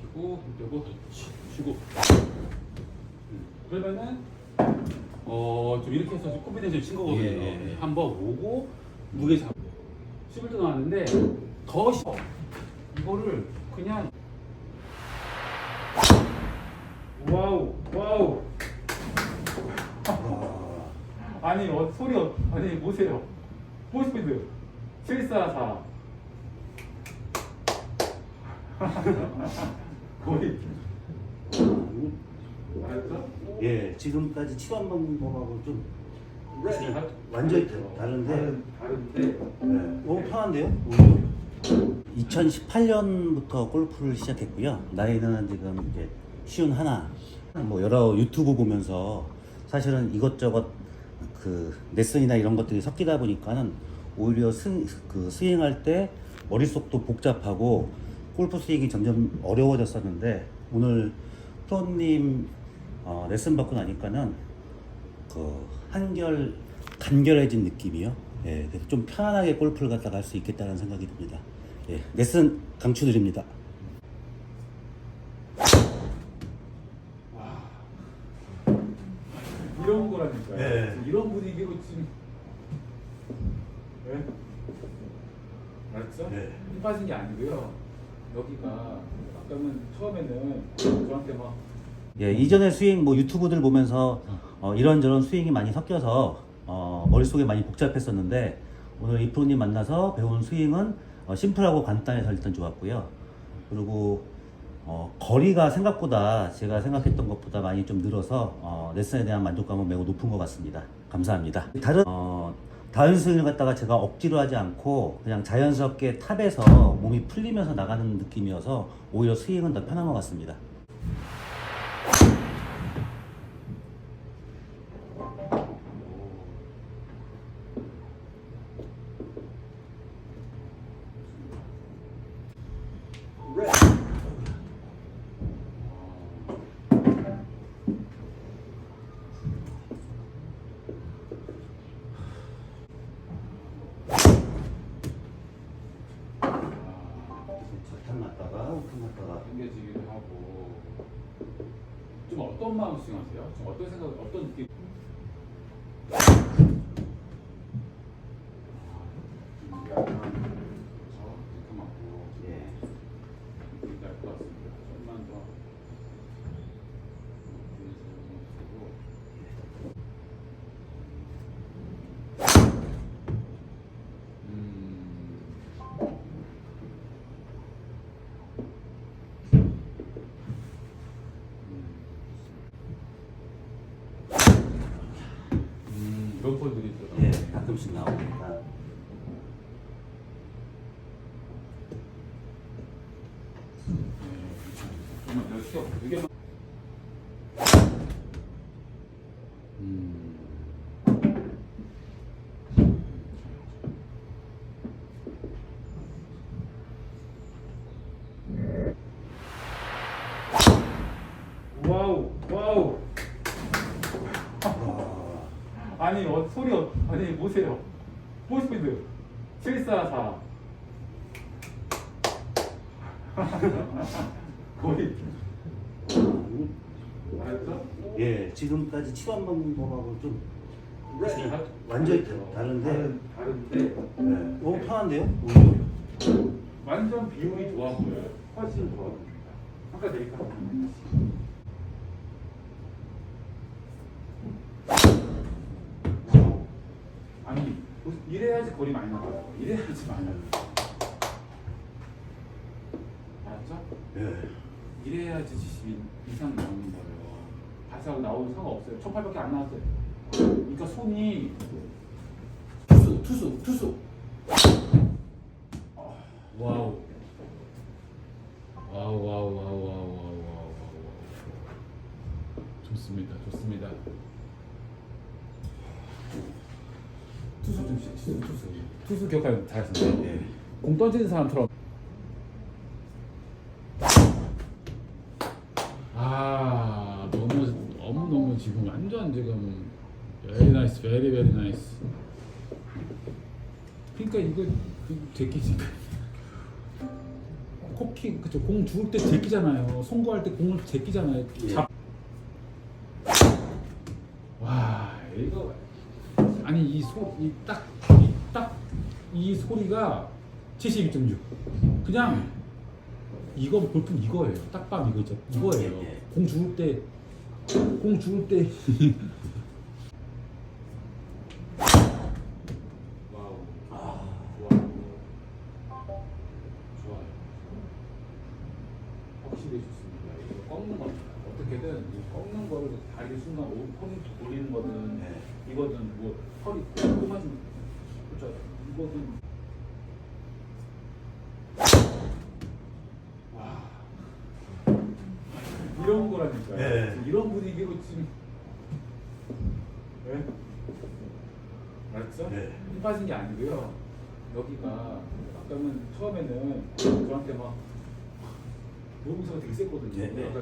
피고 힘 빼고 그렇지. 쉬고 음. 그러면은 어좀 이렇게 해서 좀 콤비네이션 친 거거든요 예, 예. 한번 오고 무게 잡고 11도 나왔는데 더 쉬워 이거를 그냥 와우 와우 아니 어, 소리 어, 아니 보세요 볼스피드 744 거의? 예, 지금까지 치던 방법하고 좀 네. 완전히 다- 다른데 다른, 다른데 네. 너무 편한데요? 2018년부터 골프를 시작했고요. 나이는 지금 이제 쉬운 하나. 뭐 여러 유튜브 보면서 사실은 이것저것 그 레슨이나 이런 것들이 섞이다 보니까는 오히려 스, 그 스윙할 때 머릿속도 복잡하고 골프 스윙이 점점 어려워졌었는데 오늘 프로님 어, 레슨 받고 나니까는 그 한결 간결해진 느낌이요. 예, 그래서 좀 편안하게 골프를 갖다가 할 수 있겠다는 생각이 듭니다. 예, 레슨 강추드립니다. 이런 거라니까요 네. 이런 분위기로 지금 네? 알았어? 네. 힘 빠진 게 아니고요 여기가 아까는 처음에는 저한테 막 예, 이전의 스윙 뭐 유튜브들 보면서 어, 이런저런 스윙이 많이 섞여서 어, 머릿속에 많이 복잡했었는데 오늘 이 프로님 만나서 배운 스윙은 어, 심플하고 간단해서 일단 좋았고요. 그리고 어, 거리가 생각보다 제가 생각했던 것보다 많이 좀 늘어서 어, 레슨에 대한 만족감은 매우 높은 것 같습니다. 감사합니다. 다른 어, 다른 스윙을 갖다가 제가 억지로 하지 않고 그냥 자연스럽게 탑에서 몸이 풀리면서 나가는 느낌이어서 오히려 스윙은 더 편한 것 같습니다. 탑 났다가 탑 났다가 당겨지기도 하고 좀 어떤 마음 스윙하세요? 좀 어떤 생각, 어떤 느낌? 가끔씩 나오니까. 정말 내가 쉬어. 이게 막- 음. 와우, 와우. 아니, 어, 소리, 어, 아니, 보세요. 볼스피드 744. 거의. 알았어? 예, 지금까지 치던 방법하고 좀 네. 완전히 다- 다른데 다른, 다른데 예, 너무 편한데요? 오히려. 완전 비율이 좋아 보여요. 훨씬 좋아 보입니다. 아까 내니까 아니 이래야지 거리 많이 나가요. 이래야지 많이 나가요. 알았죠? 예. 이래야지 70 이상 나오는 거예요. 바사하고 나오는 상관없어요. 1800개 안 나왔어요. 그러니까 손이 투수, 투수, 투수. 와우, 와우, 와우, 와우, 와우, 와우, 와우. 좋습니다, 좋습니다. 투수 좀 시- 투수, 투수. 투수 기억하면 잘하시네요. 예. 공 던지는 사람처럼. 아 너무 너무 너무 지금 완전 지금 very nice, very very nice. 그러니까 이거 그 제끼지. 코끼 특히 그쵸 공 죽을 때 제끼잖아요. 송구할 때 공을 제끼잖아요. 예. 잡. 와 이거 아니 이 소이딱이딱이 소리가 72.6 그냥 이거 골프는 이거예요. 딱밤 이거 있죠. 이거예요. 예, 예. 공 죽을 때공 죽을 때 아. 확실히 좋습니다. 어떻게든 이 꺾는 거를 다리 순간 오- 폰이 돌리는 거든 네. 이거든 뭐 허리 꼬만 그렇죠. 이거든 와 이런 거라니까요. 네. 이런 분위기로 지금 네? 알았어? 네. 힘 빠진 게 아니고요. 여기가 아까는 처음에는 저한테 막 노동사가 되게 셌거든요. 네, 네.